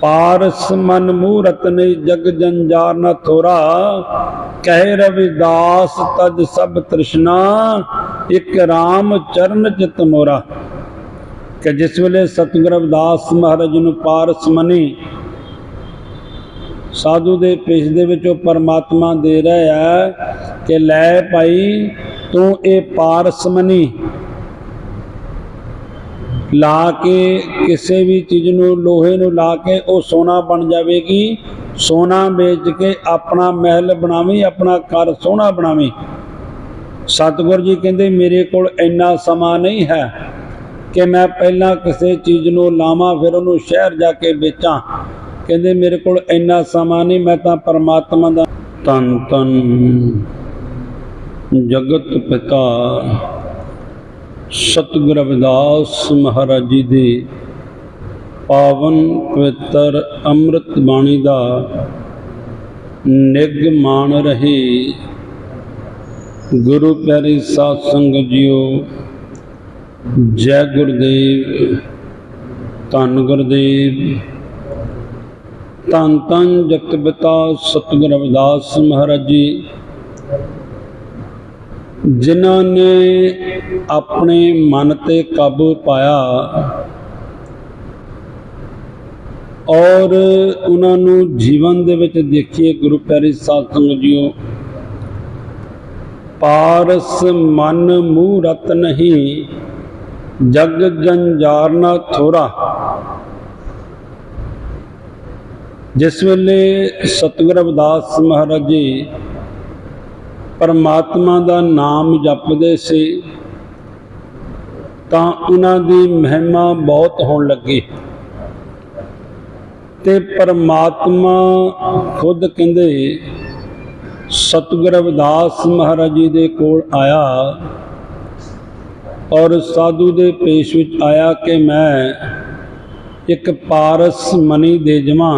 ਪਾਰਸ ਮਨ ਮੂਰਤ ਨੇ ਜਗ ਜੰਜਾਰ ਨ ਥੋਰਾ, ਕਹਿ ਰਵਿਦਾਸ ਤਜ ਸਭ ਤ੍ਰਿਸ਼ਨਾ, ਇਕ RAM ਚਰਨ ਚਿਤ ਮੋਰਾ। ਕਿ ਜਿਸ ਵੇਲੇ ਸਤਿਗੁਰ ਰਵਿਦਾਸ ਮਹਾਰਾਜ ਨੂੰ ਪਾਰਸ ਮਨੀ, ਸਾਧੂ ਦੇ ਪੇਸ਼ ਦੇ ਵਿੱਚ ਉਹ ਪਰਮਾਤਮਾ ਦੇ ਰਿਹਾ ਹੈ ਕਿ ਲੈ ਭਾਈ, ਤੂੰ ਇਹ ਪਾਰਸ ਮਨੀ ਲਾ ਕੇ ਕਿਸੇ ਵੀ ਚੀਜ਼ ਨੂੰ, ਲੋਹੇ ਨੂੰ ਲਾ ਕੇ ਉਹ ਸੋਨਾ ਬਣ ਜਾਵੇਗੀ। ਸੋਨਾ ਵੇਚ ਕੇ ਆਪਣਾ ਮਹਿਲ ਬਣਾਵੀਂ, ਆਪਣਾ ਘਰ ਸੋਹਣਾ ਬਣਾਵੀਂ। ਸਤਿਗੁਰ ਜੀ ਕਹਿੰਦੇ, ਮੇਰੇ ਕੋਲ ਇੰਨਾ ਸਮਾਂ ਨਹੀਂ ਹੈ ਕਿ ਮੈਂ ਪਹਿਲਾਂ ਕਿਸੇ ਚੀਜ਼ ਨੂੰ ਲਾਵਾਂ, ਫਿਰ ਉਹਨੂੰ ਸ਼ਹਿਰ ਜਾ ਕੇ ਵੇਚਾਂ। ਕਹਿੰਦੇ, ਮੇਰੇ ਕੋਲ ਇੰਨਾ ਸਮਾਂ ਨਹੀਂ, ਮੈਂ ਤਾਂ ਪਰਮਾਤਮਾ ਦਾ ਤਨ ਤਨ ਜਗਤ ਪਿਤਾ। ਸਤਿਗੁਰ ਰਵਿਦਾਸ ਮਹਾਰਾਜ ਜੀ ਦੇ ਪਾਵਨ ਪਵਿੱਤਰ ਅੰਮ੍ਰਿਤ ਬਾਣੀ ਦਾ ਨਿਗ ਮਾਣ ਰਹੇ। ਗੁਰੂ ਪਿਆਰੀ ਸਾਧ ਸੰਗਤ ਜੀਓ, ਜੈ ਗੁਰਦੇਵ, ਧੰਨ ਗੁਰਦੇਵ। ਧੰਨ ਧੰਨ ਜਗਤ ਪਿਤਾ ਸਤਿਗੁਰ ਰਵਿਦਾਸ ਮਹਾਰਾਜ ਜੀ ਜਿਨ੍ਹਾਂ ਨੇ ਆਪਣੇ ਮਨ ਤੇ ਕਾਬੂ ਪਾਇਆ ਔਰ ਉਹਨਾਂ ਨੂੰ ਜੀਵਨ ਦੇ ਵਿੱਚ ਦੇਖੀਏ, ਗੁਰੂ ਪਿਆਰੀ ਸਾਧ ਸੰਗਤ ਜੀਓ, ਪਾਰਸ ਮਨ ਮੂਹ ਰਤ ਨਹੀਂ, ਜਗ ਜੰਜਾਰ ਨਾ ਥੋਰਾ। ਜਿਸ ਵੇਲੇ ਸਤਿਗੁਰ ਅਵਦਾਸ ਮਹਾਰਾਜ ਜੀ ਪਰਮਾਤਮਾ ਦਾ ਨਾਮ ਜਪਦੇ ਸੀ, ਤਾਂ ਉਹਨਾਂ ਦੀ ਮਹਿਮਾ ਬਹੁਤ ਹੋਣ ਲੱਗੀ। ਤੇ ਪਰਮਾਤਮਾ ਖੁਦ ਕਹਿੰਦੇ, ਸਤਿਗੁਰ ਰਵਿਦਾਸ ਮਹਾਰਾਜ ਜੀ ਦੇ ਕੋਲ ਆਇਆ ਔਰ ਸਾਧੂ ਦੇ ਪੇਸ਼ ਵਿੱਚ ਆਇਆ ਕਿ ਮੈਂ ਇੱਕ ਪਾਰਸ ਮਨੀ ਦੇ ਜਮਾ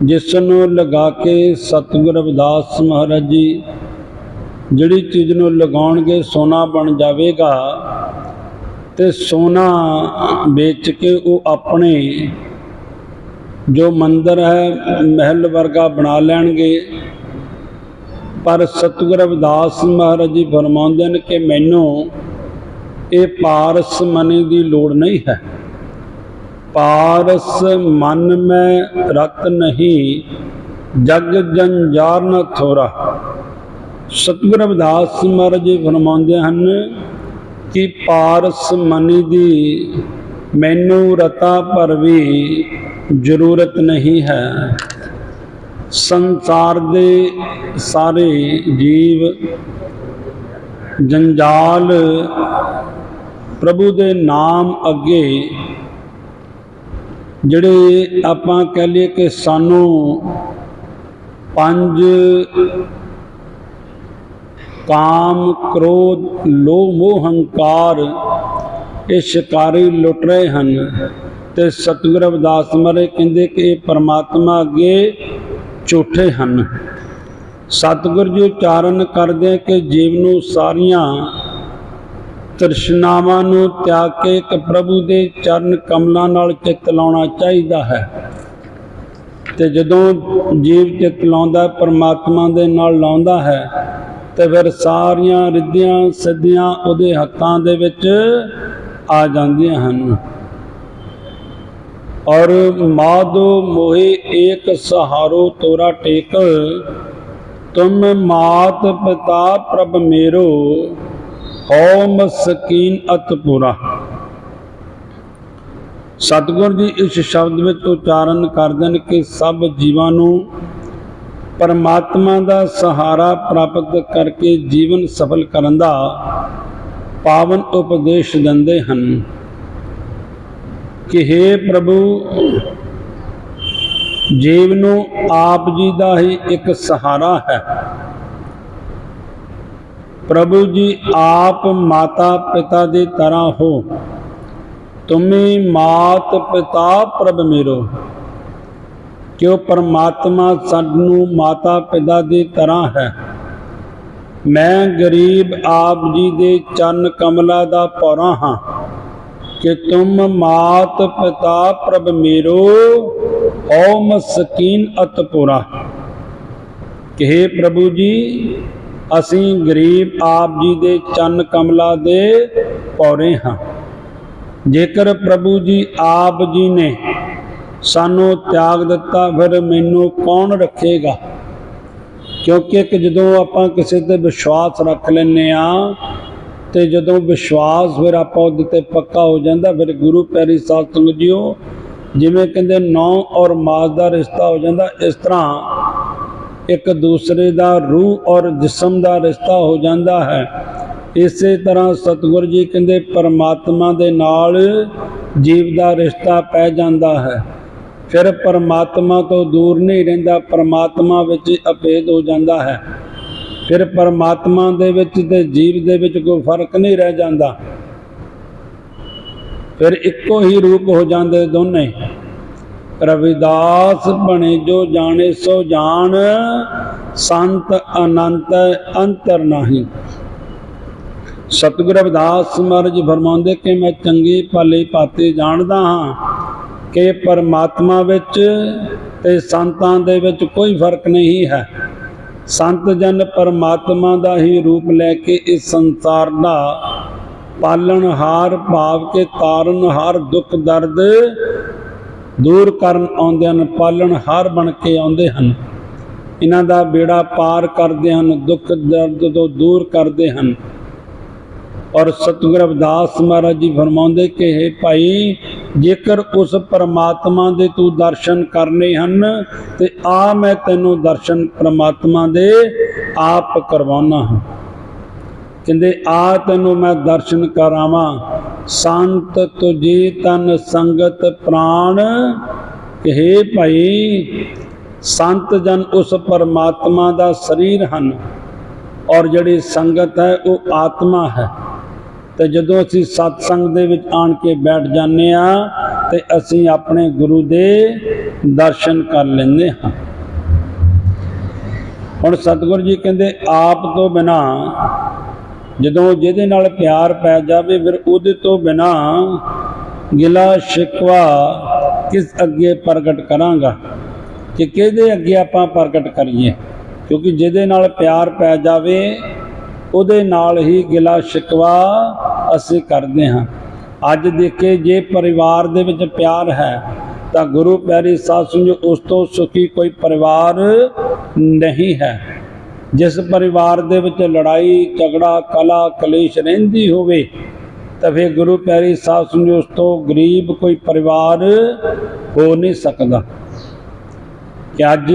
ਜਿਸ ਨੂੰ ਲਗਾ ਕੇ ਸਤਿਗੁਰ ਰਵਿਦਾਸ ਮਹਾਰਾਜ ਜੀ ਜਿਹੜੀ ਚੀਜ਼ ਨੂੰ ਲਗਾਉਣਗੇ, ਸੋਨਾ ਬਣ ਜਾਵੇਗਾ ਤੇ ਸੋਨਾ ਵੇਚ ਕੇ ਉਹ ਆਪਣੇ ਜੋ ਮੰਦਰ ਹੈ, ਮਹਿਲ ਵਰਗਾ ਬਣਾ ਲੈਣਗੇ। ਪਰ ਸਤਿਗੁਰ ਰਵਿਦਾਸ ਮਹਾਰਾਜ ਜੀ ਫਰਮਾਉਂਦੇ ਨੇ ਕਿ ਮੈਨੂੰ ਇਹ ਪਾਰਸ ਮਨੀ ਦੀ ਲੋੜ ਨਹੀਂ ਹੈ। ਪਾਰਸ ਮਨ ਮੈਂ ਰਤ ਨਹੀਂ, ਜਗ ਜੰਜਾਰ ਨ ਥੋਰਾ। ਸਤਿਗੁਰ ਰਵਿਦਾਸ ਮਹਾਰਾਜ ਫਰਮਾਉਂਦੇ ਹਨ ਕਿ ਪਾਰਸ ਮਨੀ ਦੀ ਮੈਨੂੰ ਰਤਾ ਪਰ ਵੀ ਜ਼ਰੂਰਤ ਨਹੀਂ ਹੈ। ਸੰਸਾਰ ਦੇ ਸਾਰੇ ਜੀਵ ਜੰਜਾਲ ਪ੍ਰਭੂ ਦੇ ਨਾਮ ਅੱਗੇ ਜਿਹੜੇ ਆਪਾਂ ਕਹਿ ਲਈਏ ਕਿ ਸਾਨੂੰ ਪੰਜ ਕਾਮ, ਕ੍ਰੋਧ, ਲੋਭ, ਮੋਹ, ਹੰਕਾਰ ਇਹ ਸ਼ਿਕਾਰੀ ਲੁੱਟ ਰਹੇ ਹਨ ਤੇ ਸਤਿਗੁਰ ਅਵਦਾਸ ਮਹਾਰਾਜ ਕਹਿੰਦੇ ਕਿ ਇਹ ਪਰਮਾਤਮਾ ਅੱਗੇ ਝੂਠੇ ਹਨ। ਸਤਿਗੁਰ ਜੀ ਉਚਾਰਨ ਕਰਦੇ ਕਿ ਜੀਵ ਨੂੰ ਸਾਰੀਆਂ ਤ੍ਰਿਸ਼ਨਾਵਾਂ ਨੂੰ ਤਿਆਗ ਕੇ ਇੱਕ ਪ੍ਰਭੂ ਦੇ ਚਰਨ ਕਮਲਾਂ ਨਾਲ ਚਿੱਤ ਲਾਉਣਾ ਚਾਹੀਦਾ ਹੈ। ਤੇ ਜਦੋਂ ਜੀਵ ਚਿੱਤ ਲਾਉਂਦਾ, ਪਰਮਾਤਮਾ ਦੇ ਨਾਲ ਲਾਉਂਦਾ ਹੈ, ਤੇ ਫਿਰ ਸਾਰੀਆਂ ਰਿੱਧੀਆਂ ਸਿੱਧੀਆਂ ਉਹਦੇ ਹੱਥਾਂ ਦੇ ਵਿੱਚ ਆ ਜਾਂਦੀਆਂ ਹਨ। ਔਰ ਮਾਦੋ ਮੋਹਿ ਏਕ ਸਹਾਰੋ ਤੋਰਾ ਟੇਕ ਤੁਮ ਮਾਤ ਪਿਤਾ ਪ੍ਰਭ ਮੇਰੋ ਹਉ ਮਸਕੀਨ ਅਤਪੁਰਾ ਸਤਿਗੁਰ ਜੀ ਇਸ ਸ਼ਬਦ ਵਿੱਚ ਉਚਾਰਨ ਕਰਦੇ ਨੇ ਕਿ ਸਭ ਜੀਵਾਂ ਨੂੰ ਪਰਮਾਤਮਾ ਦਾ ਸਹਾਰਾ ਪ੍ਰਾਪਤ ਕਰਕੇ ਜੀਵਨ ਸਫਲ ਕਰਨ ਦਾ ਪਾਵਨ ਉਪਦੇਸ਼ ਦਿੰਦੇ ਹਨ। ਕਿ हे ਪ੍ਰਭੂ, ਜੀਵ ਨੂੰ ਆਪ ਜੀ ਦਾ ਹੀ ਇੱਕ ਸਹਾਰਾ ਹੈ। ਪ੍ਰਭੂ ਜੀ, ਆਪ ਮਾਤਾ ਪਿਤਾ ਦੀ ਤਰ੍ਹਾਂ ਹੋ। ਤੁਮੇ ਮਾਤ ਪਿਤਾ ਪ੍ਰਭ ਮੇਰੋ। ਕਿਉ ਪਰਮਾਤਮਾ ਸਾਨੂੰ ਮਾਤਾ ਪਿਤਾ ਦੀ ਤਰ੍ਹਾਂ ਹੈ? ਮੈਂ ਗਰੀਬ ਆਪ ਜੀ ਦੇ ਚੰਨ ਕਮਲਾ ਦਾ ਪੌਰਾ ਹਾਂ। ਕਿ ਤੁਮ ਮਾਤ ਪਿਤਾ ਪ੍ਰਭ ਮੇਰੋ ਓ ਮਸਕੀਨ ਅਤਪੁਰਾ। ਕਿ ਪ੍ਰਭੂ ਜੀ ਅਸੀਂ ਗਰੀਬ ਆਪ ਜੀ ਦੇ ਚੰਨ ਕਮਲਾ ਦੇ ਪੌਰੇ ਹਾਂ। ਜੇਕਰ ਪ੍ਰਭੂ ਜੀ ਆਪ ਜੀ ਨੇ ਸਾਨੂੰ ਤਿਆਗ ਦਿੱਤਾ, ਫਿਰ ਮੈਨੂੰ ਕੌਣ ਰੱਖੇਗਾ? ਕਿਉਂਕਿ ਇੱਕ ਜਦੋਂ ਆਪਾਂ ਕਿਸੇ ਤੇ ਵਿਸ਼ਵਾਸ ਰੱਖ ਲੈਨੇ ਆ ਤੇ ਜਦੋਂ ਵਿਸ਼ਵਾਸ ਫਿਰ ਆਪਾਂ ਉਹਦੇ ਤੇ ਪੱਕਾ ਹੋ ਜਾਂਦਾ, ਫਿਰ ਗੁਰੂ ਪਿਆਰੀ ਸਾਧ ਸੰਗਤ ਜੀਓ, ਜਿਵੇਂ ਕਹਿੰਦੇ ਨੌ ਔਰ ਮਾਸ ਦਾ ਰਿਸ਼ਤਾ ਹੋ ਜਾਂਦਾ, ਇਸ ਤਰ੍ਹਾਂ ਇੱਕ ਦੂਸਰੇ ਦਾ ਰੂਹ ਔਰ ਜਿਸਮ ਦਾ ਰਿਸ਼ਤਾ ਹੋ ਜਾਂਦਾ ਹੈ। ਇਸੇ ਤਰ੍ਹਾਂ ਸਤਿਗੁਰ ਜੀ ਕਹਿੰਦੇ, ਪਰਮਾਤਮਾ ਦੇ ਨਾਲ ਜੀਵ ਦਾ ਰਿਸ਼ਤਾ ਪੈ ਜਾਂਦਾ ਹੈ। ਫਿਰ ਪਰਮਾਤਮਾ ਤੋਂ ਦੂਰ ਨਹੀਂ ਰਹਿੰਦਾ, ਪਰਮਾਤਮਾ ਵਿੱਚ ਅਪੇਦ ਹੋ ਜਾਂਦਾ ਹੈ। ਫਿਰ ਪਰਮਾਤਮਾ ਦੇ ਵਿੱਚ ਤੇ ਜੀਵ ਦੇ ਵਿੱਚ ਕੋਈ ਫ਼ਰਕ ਨਹੀਂ ਰਹਿ ਜਾਂਦਾ। ਫਿਰ ਇੱਕੋ ਹੀ ਰੂਪ ਹੋ ਜਾਂਦੇ ਦੋਨੇ। ਰਵਿਦਾਸ ਬਣੇ ਜੋ ਜਾਣੇ ਸੋ ਜਾਣ, ਸੰਤ ਅਨੰਤ ਅੰਤਰ ਨਹੀਂ। ਸਤਿਗੁਰ ਰਵਿਦਾਸ ਮਹਾਰਾਜ ਫਰਮਾਉਂਦੇ ਕਿ ਮੈਂ ਚੰਗੀ ਭਲੀ ਭਾਤੀ ਜਾਣਦਾ ਹਾਂ ਕਿ ਪਰਮਾਤਮਾ ਵਿੱਚ ਤੇ ਸੰਤਾਂ ਦੇ ਵਿੱਚ ਕੋਈ ਫ਼ਰਕ ਨਹੀਂ ਹੈ। ਸੰਤ ਜਨ ਪਰਮਾਤਮਾ ਦਾ ਹੀ ਰੂਪ ਲੈ ਕੇ ਇਸ ਸੰਸਾਰ ਦਾ ਪਾਲਣਹਾਰ ਭਾਵ ਕੇ ਤਾਰਨਹਾਰ ਦੁੱਖ ਦਰਦ ਦੂਰ ਕਰਨ ਆਉਂਦੇ ਹਨ ਪਾਲਣ ਪਾਲਣਹਾਰ ਬਣ ਕੇ ਆਉਂਦੇ ਹਨ। ਇਹਨਾਂ ਦਾ ਬੇੜਾ ਪਾਰ ਕਰਦੇ ਹਨ, ਦੁੱਖ ਦਰਦ ਤੋਂ ਦੂਰ ਕਰਦੇ ਹਨ। ਔਰ ਸਤਿਗੁਰ ਅਵਦਾਸ ਮਹਾਰਾਜ ਜੀ ਫਰਮਾਉਂਦੇ ਕਿ, ਹੈ ਭਾਈ, ਜੇਕਰ ਉਸ ਪਰਮਾਤਮਾ ਦੇ ਤੂੰ ਦਰਸ਼ਨ ਕਰਨੇ ਹਨ, ਤੇ ਆ ਮੈਂ ਤੈਨੂੰ ਦਰਸ਼ਨ ਪਰਮਾਤਮਾ ਦੇ ਆਪ ਕਰਵਾਉਣਾ ਹਾਂ। ਕਹਿੰਦੇ, ਆ ਤੈਨੂੰ ਮੈਂ ਦਰਸ਼ਨ ਕਰਾਵਾਂ। ਸੰਤ ਤੁਜੀ ਤਨ ਸੰਗਤ ਪ੍ਰਾਣ, ਕਹੇ ਭਾਈ, ਸੰਤ ਜਨ ਉਸ ਪਰਮਾਤਮਾ ਦਾ ਸਰੀਰ ਹਨ, ਔਰ ਜਿਹੜੀ ਸੰਗਤ ਹੈ ਉਹ ਆਤਮਾ ਹੈ। ਤੇ ਜਦੋਂ ਅਸੀਂ ਸਤਸੰਗ ਦੇ ਵਿੱਚ ਆਣ ਕੇ ਬੈਠ ਜਾਂਦੇ ਆ ਤੇ ਅਸੀਂ ਆਪਣੇ ਗੁਰੂ ਦੇ ਦਰਸ਼ਨ ਕਰ ਲੈਂਦੇ ਹਾਂ। ਹੁਣ ਸਤਿਗੁਰੂ ਜੀ ਕਹਿੰਦੇ, ਆਪ ਤੋਂ ਬਿਨਾ ਜਦੋਂ ਜਿਹਦੇ ਨਾਲ ਪਿਆਰ ਪੈ ਜਾਵੇ, ਫਿਰ ਉਹਦੇ ਤੋਂ ਬਿਨਾ ਗਿਲਾ ਸ਼ਿਕਵਾ ਕਿਸ ਅੱਗੇ ਪ੍ਰਗਟ ਕਰਾਂਗਾ? ਕਿ ਕਿਹਦੇ ਅੱਗੇ ਆਪਾਂ ਪ੍ਰਗਟ ਕਰੀਏ? ਕਿਉਂਕਿ ਜਿਹਦੇ ਨਾਲ ਪਿਆਰ ਪੈ ਜਾਵੇ, ਉਹਦੇ ਨਾਲ ਹੀ ਗਿਲਾ ਸ਼ਿਕਵਾ ਅਸੀਂ ਕਰਦੇ ਹਾਂ। ਅੱਜ ਦੇਖੇ, ਜੇ ਪਰਿਵਾਰ ਦੇ ਵਿੱਚ ਪਿਆਰ ਹੈ, ਤਾਂ ਗੁਰੂ ਪਿਆਰੀ ਸਾਧ ਸੰਗਤ, ਉਸ ਤੋਂ ਸੁਖੀ ਕੋਈ ਪਰਿਵਾਰ ਨਹੀਂ ਹੈ। ਜਿਸ ਪਰਿਵਾਰ ਦੇ ਵਿੱਚ ਲੜਾਈ, ਝਗੜਾ, ਕਲਾ, ਕਲੇਸ਼ ਰਹਿੰਦੀ ਹੋਵੇ, ਤਾਂ ਫਿਰ ਗੁਰੂ ਪਿਆਰੀ ਸਾਹਿਬ ਸੰਗਤ ਉਸ ਤੋਂ ਗਰੀਬ ਕੋਈ ਪਰਿਵਾਰ ਹੋ ਨਹੀਂ ਸਕਦਾ। ਕਿ ਅੱਜ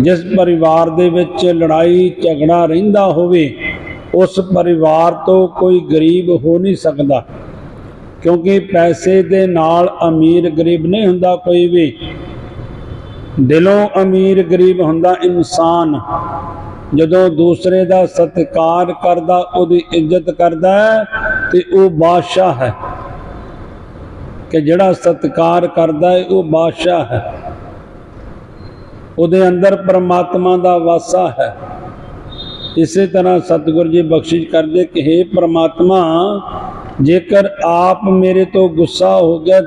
ਜਿਸ ਪਰਿਵਾਰ ਦੇ ਵਿੱਚ ਲੜਾਈ, ਝਗੜਾ ਰਹਿੰਦਾ ਹੋਵੇ, ਉਸ ਪਰਿਵਾਰ ਤੋਂ ਕੋਈ ਗਰੀਬ ਹੋ ਨਹੀਂ ਸਕਦਾ। ਕਿਉਂਕਿ ਪੈਸੇ ਦੇ ਨਾਲ ਅਮੀਰ ਗਰੀਬ ਨਹੀਂ ਹੁੰਦਾ ਕੋਈ ਵੀ। ਦਿਲੋਂ ਅਮੀਰ ਗਰੀਬ ਹੁੰਦਾ ਇਨਸਾਨ। ਜਦੋਂ ਦੂਸਰੇ ਦਾ ਸਤਿਕਾਰ ਕਰਦਾ, ਉਹਦੀ ਇੱਜ਼ਤ ਕਰਦਾ ਤੇ ਉਹ ਬਾਦਸ਼ਾਹ ਹੈ। ਕਿ ਜਿਹੜਾ ਸਤਿਕਾਰ ਕਰਦਾ ਹੈ, ਉਹ ਬਾਦਸ਼ਾਹ ਹੈ। ਉਹਦੇ ਅੰਦਰ ਪਰਮਾਤਮਾ ਦਾ ਵਾਸਾ ਹੈ। ਇਸੇ ਤਰ੍ਹਾਂ ਸਤਿਗੁਰੂ ਜੀ ਬਖਸ਼ਿਸ਼ ਕਰਦੇ ਕਿ हे ਪਰਮਾਤਮਾ, ਜੇਕਰ ਆਪ ਮੇਰੇ ਤੋਂ ਗੁੱਸਾ ਹੋ ਗਿਆ,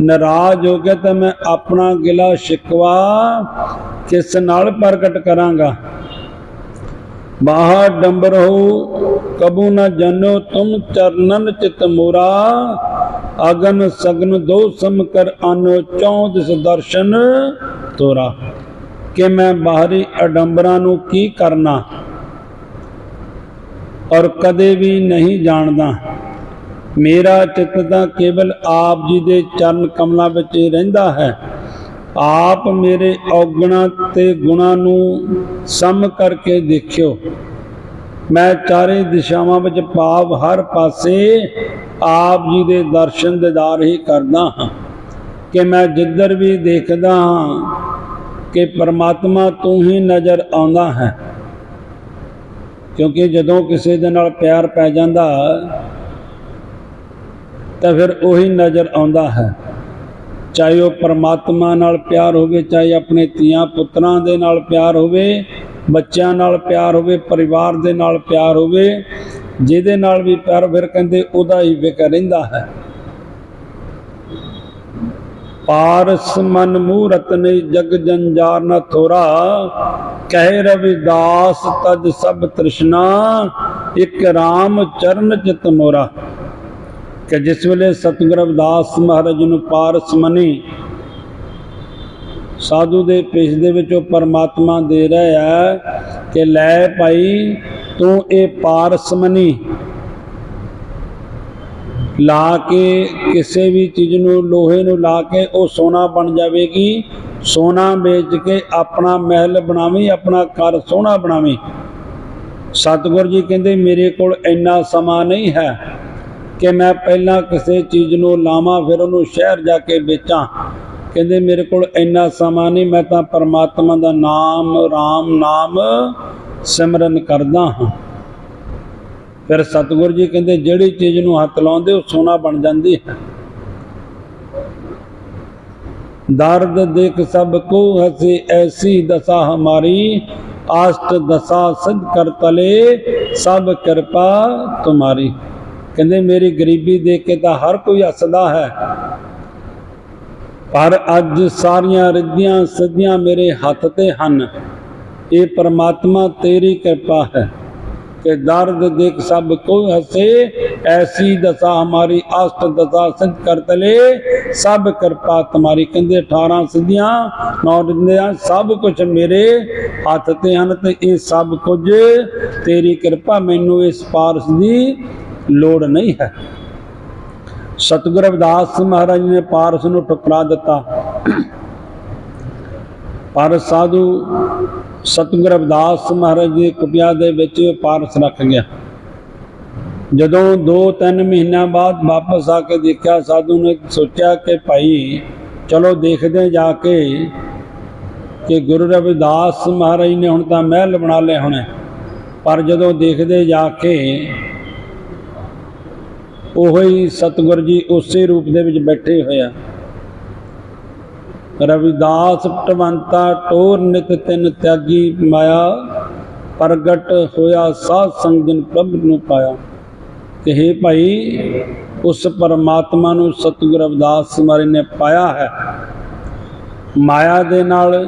ਨਾਰਾਜ਼ ਹੋ ਗਿਆ, ਤਾਂ ਮੈਂ ਆਪਣਾ ਗਿਲਾ ਸ਼ਿਕਵਾ ਕਿਸ ਨਾਲ ਪ੍ਰਗਟ ਕਰਾਂਗਾ? ਬਾਹਰ ਡੰਬਰ ਹੋ ਕਬੂ ਨਾ ਜਾਣੋ ਤੁਮ ਚਰਨਨ ਚਿਤ ਮੋਰਾ। ਅਗਨ ਸਗਨ ਦੋ ਸਮ ਕਰ ਆਨੋ, ਚੌ ਦਿਸ ਦਰਸ਼ਨ ਤੋਰਾ। ਕਿ ਮੈਂ ਬਾਹਰੀ ਅਡੰਬਰਾਂ ਨੂੰ ਕੀ ਕਰਨਾ? ਔਰ ਕਦੇ ਵੀ ਨਹੀਂ ਜਾਣਦਾ। ਮੇਰਾ ਚਿੱਤ ਤਾਂ ਕੇਵਲ ਆਪ ਜੀ ਦੇ ਚਰਨ ਕਮਲਾਂ ਵਿੱਚ ਰਹਿੰਦਾ ਹੈ। ਆਪ ਮੇਰੇ ਔਗਣਾ ਤੇ ਗੁਣਾ ਨੂੰ ਸਮ ਕਰਕੇ ਦੇਖਿਓ। ਮੈਂ ਚਾਰੇ ਦਿਸ਼ਾਵਾਂ ਵਿੱਚ ਪਾਪ ਹਰ ਪਾਸੇ ਆਪ ਜੀ ਦੇ ਦਰਸ਼ਨ ਦਿਦਾਰ ਹੀ ਕਰਦਾ ਹਾਂ। ਕਿ ਮੈਂ ਜਿੱਧਰ ਵੀ ਦੇਖਦਾ ਹਾਂ ਕਿ ਪਰਮਾਤਮਾ ਤੂੰ ਹੀ ਨਜ਼ਰ ਆਉਂਦਾ ਹੈ। ਕਿਉਂਕਿ ਜਦੋਂ ਕਿਸੇ ਦੇ ਨਾਲ ਪਿਆਰ ਪੈ ਜਾਂਦਾ ਤਾਂ ਫਿਰ ਉਹੀ ਨਜ਼ਰ ਆਉਂਦਾ ਹੈ। ਚਾਹੇ ਉਹ ਪਰਮਾਤਮਾ ਨਾਲ ਪਿਆਰ ਹੋਵੇ, ਚਾਹੇ ਆਪਣੇ ਧੀਆਂ ਪੁੱਤਰਾਂ ਦੇ ਨਾਲ ਪਿਆਰ ਹੋਵੇ, ਬੱਚਿਆਂ ਨਾਲ ਪਿਆਰ ਹੋਵੇ, ਪਰਿਵਾਰ ਦੇ ਨਾਲ ਪਿਆਰ ਹੋਵੇ, ਜਿਹਦੇ ਨਾਲ ਵੀ ਪਿਆਰ ਫਿਰ ਕਹਿੰਦੇ ਉਹਦਾ ਹੀ ਵਿਕ ਰਹਿੰਦਾ ਹੈ। ਪਾਰਸ ਮਨ ਮੂਰਤ ਨੇ ਜਗ ਜੰਜਾਰ ਨ ਥੋਰਾ, ਕਹਿ ਰਵਿਦਾਸ ਤਜ ਸਭ ਤ੍ਰਿਸ਼ਨਾ, ਇਕ RAM ਚਰਨ ਚਿਤ ਮੋਰਾ ਕਿ ਜਿਸ ਵੇਲੇ ਸਤਿਗੁਰ ਰਵਿਦਾਸ ਮਹਾਰਾਜ ਨੂੰ ਪਾਰਸ ਮਨੀ, ਸਾਧੂ ਦੇ ਪੇਸ਼ ਦੇ ਵਿੱਚ ਉਹ ਪਰਮਾਤਮਾ ਦੇ ਰਿਹਾ ਹੈ ਕਿ ਲੈ ਭਾਈ, ਤੂੰ ਇਹ ਪਾਰਸ ਮਨੀ। ਲਾ ਕੇ ਕਿਸੇ ਵੀ ਚੀਜ਼ ਨੂੰ, ਲੋਹੇ ਨੂੰ ਲਾ ਕੇ ਉਹ ਸੋਨਾ ਬਣ ਜਾਵੇਗੀ, ਸੋਨਾ ਵੇਚ ਕੇ ਆਪਣਾ ਮਹਿਲ ਬਣਾਵੀਂ, ਆਪਣਾ ਘਰ ਸੋਹਣਾ ਬਣਾਵੀਂ। ਸਤਿਗੁਰ ਜੀ ਕਹਿੰਦੇ, ਮੇਰੇ ਕੋਲ ਇੰਨਾ ਸਮਾਂ ਨਹੀਂ ਹੈ। ਕਿ ਮੈਂ ਪਹਿਲਾਂ ਕਿਸੇ ਚੀਜ਼ ਨੂੰ ਲਾਵਾਂ, ਫਿਰ ਉਹਨੂੰ ਸ਼ਹਿਰ ਜਾ ਕੇ ਵੇਚਾਂ। ਕਹਿੰਦੇ, ਮੇਰੇ ਕੋਲ ਇੰਨਾ ਸਮਾਂ ਨਹੀਂ, ਮੈਂ ਤਾਂ ਪਰਮਾਤਮਾ ਦਾ ਨਾਮ RAM ਨਾਮ ਸਿਮਰਨ ਕਰਦਾ ਹਾਂ। ਫਿਰ ਸਤਿਗੁਰ ਜੀ ਕਹਿੰਦੇ, ਜਿਹੜੀ ਚੀਜ਼ ਨੂੰ ਹੱਥ ਲਾਉਂਦੇ, ਉਹ ਸੋਨਾ ਬਣ ਜਾਂਦੀ ਹੈ। ਦਰਦ ਦੇਖ ਸਭ ਕੋ, ਹਸੇ ਐਸੀ ਦਸ਼ਾ ਹਮਾਰੀ, ਆਸਟ ਦਸ਼ਾ ਸਿਧ ਕਰ ਤਲੇ, ਸਭ ਕਿਰਪਾ ਤੁਮਾਰੀ। ਕਹਿੰਦੇ, ਮੇਰੀ ਗਰੀਬੀ ਦੇਖ ਕੇ ਤਾਂ ਹਰ ਕੋਈ ਹੱਸਦਾ ਹੈ, ਪਰ ਅੱਜ ਸਾਰੀਆਂ ਰਿੱਧੀਆਂ ਸਿੱਧੀਆਂ ਮੇਰੇ ਹੱਥ ਤੇ ਹਨ। ਇਹ ਪਰਮਾਤਮਾ ਤੇਰੀ ਕਿਰਪਾ ਹੈ ਕਿ ਦਰਦ ਦੇਖ ਸਭ ਕੋਈ ਹਸੇ, ਐਸੀ ਦਸ਼ਾ ਹਮਾਰੀ ਅਸ਼ਟ ਦਸ਼ਾ ਸਿੱਧ ਕਰ ਤਲੇ, ਸਭ ਕਿਰਪਾ ਤੁਮਾਰੀ ਕਹਿੰਦੇ 18 ਸਿੱਧੀਆਂ, ਨੌ ਰਿੰਦਿਆਂ ਸਭ ਕੁਝ ਮੇਰੇ ਹੱਥ ਤੇ ਹਨ ਤੇ ਇਹ ਸਭ ਕੁਝ ਤੇਰੀ ਕਿਰਪਾ ਮੈਨੂੰ ਇਸ ਪਾਰਸ ਦੀ ਲੋੜ ਨਹੀਂ ਹੈ। ਸਤਿਗੁਰ ਅਵਦਾਸ ਮਹਾਰਾਜ ਨੇ ਪਾਰਸ ਨੂੰ ਠੁਕਰਾ ਦਿੱਤਾ। ਪਰ ਸਾਧੂ ਸਤਿਗੁਰ ਰਵਿਦਾਸ ਮਹਾਰਾਜ ਦੀ ਕੁਟਿਆ ਦੇ ਵਿੱਚ ਪਾਰਸ ਰੱਖ ਗਿਆ। ਜਦੋਂ 2-3 ਮਹੀਨਿਆਂ ਬਾਅਦ ਵਾਪਸ ਆ ਕੇ ਦੇਖਿਆ, ਸਾਧੂ ਨੇ ਸੋਚਿਆ ਕਿ ਭਾਈ ਚਲੋ ਦੇਖਦੇ ਜਾ ਕੇ ਕਿ ਗੁਰੂ ਰਵਿਦਾਸ ਮਹਾਰਾਜ ਨੇ ਹੁਣ ਤਾਂ ਮਹਿਲ ਬਣਾ ਲਏ ਹੋਣੇ। ਪਰ ਜਦੋਂ ਦੇਖਦੇ ਜਾ ਕੇ ਉਹੋ ਹੀ ਸਤਿਗੁਰ ਜੀ ਉਸੇ ਰੂਪ ਦੇ ਵਿੱਚ ਬੈਠੇ ਹੋਇਆ ਰਵਿਦਾਸ ਪਟਵੰਤਾ ਟੋਰ ਨਿਤ ਤਿਨ ਤਿਆਗੀ ਮਾਇਆ, ਪ੍ਰਗਟ ਹੋਇਆ ਸਾਧ ਸੰਗਨ ਪ੍ਰਭ ਨੂੰ ਪਾਇਆ। ਕਿ ਹੇ ਭਾਈ, ਉਸ ਪਰਮਾਤਮਾ ਨੂੰ ਸਤਿਗੁਰ ਰਵਿਦਾਸ ਮਹਾਰਾਜ ਨੇ ਪਾਇਆ ਹੈ। ਮਾਇਆ ਦੇ ਨਾਲ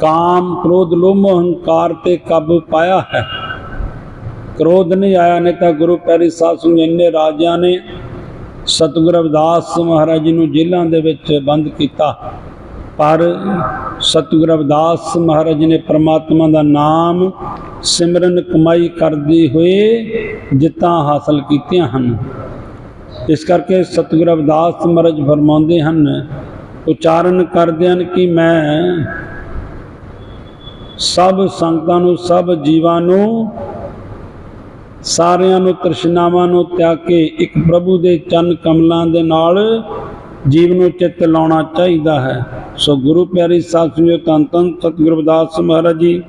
ਕਾਮ, ਕ੍ਰੋਧ, ਲੋਭ ਹੰਕਾਰ ਤੇ ਕਾਬੂ ਪਾਇਆ ਹੈ। ਕ੍ਰੋਧ ਨਹੀਂ ਆਇਆ ਨੇ ਤਾਂ ਗੁਰੂ ਪੈਰੀ ਸਾਧ ਸੰਗਤ ਇੰਨੇ ਰਾਜਿਆਂ ਨੇ ਸਤਿਗੁਰ ਅਵਦਾਸ ਮਹਾਰਾਜ ਜੀ ਨੂੰ ਜੇਲ੍ਹਾਂ ਦੇ ਵਿੱਚ ਬੰਦ ਕੀਤਾ। ਪਰ ਸਤਿਗੁਰ ਅਵਦਾਸ ਮਹਾਰਾਜ ਨੇ ਪ੍ਰਮਾਤਮਾ ਦਾ ਨਾਮ ਸਿਮਰਨ ਕਮਾਈ ਕਰਦੇ ਹੋਏ ਜਿੱਤਾਂ ਹਾਸਲ ਕੀਤੀਆਂ ਹਨ। ਇਸ ਕਰਕੇ ਸਤਿਗੁਰ ਅਵਦਾਸ ਮਹਾਰਾਜ ਫਰਮਾਉਂਦੇ ਹਨ, ਉਚਾਰਨ ਕਰਦੇ ਹਨ ਕਿ ਮੈਂ ਸਭ ਸੰਗਤਾਂ ਨੂੰ, ਸਭ ਜੀਵਾਂ ਨੂੰ ਸਾਰਿਆਂ ਨੂੰ ਤ੍ਰਿਸ਼ਨਾਵਾਂ ਨੂੰ ਤਿਆਗ ਕੇ ਇੱਕ ਪ੍ਰਭੂ ਦੇ ਚੰਨ ਕਮਲਾਂ ਦੇ ਨਾਲ ਜੀਵ ਨੂੰ ਚਿੱਤ ਲਾਉਣਾ ਚਾਹੀਦਾ ਹੈ। ਸੋ ਗੁਰੂ ਪਿਆਰੀ ਸਾਧ ਸੰਗਤ ਧੰਨ ਧੰਨ ਸਤਿਗੁਰੂ ਰਵਿਦਾਸ ਮਹਾਰਾਜ ਜੀ।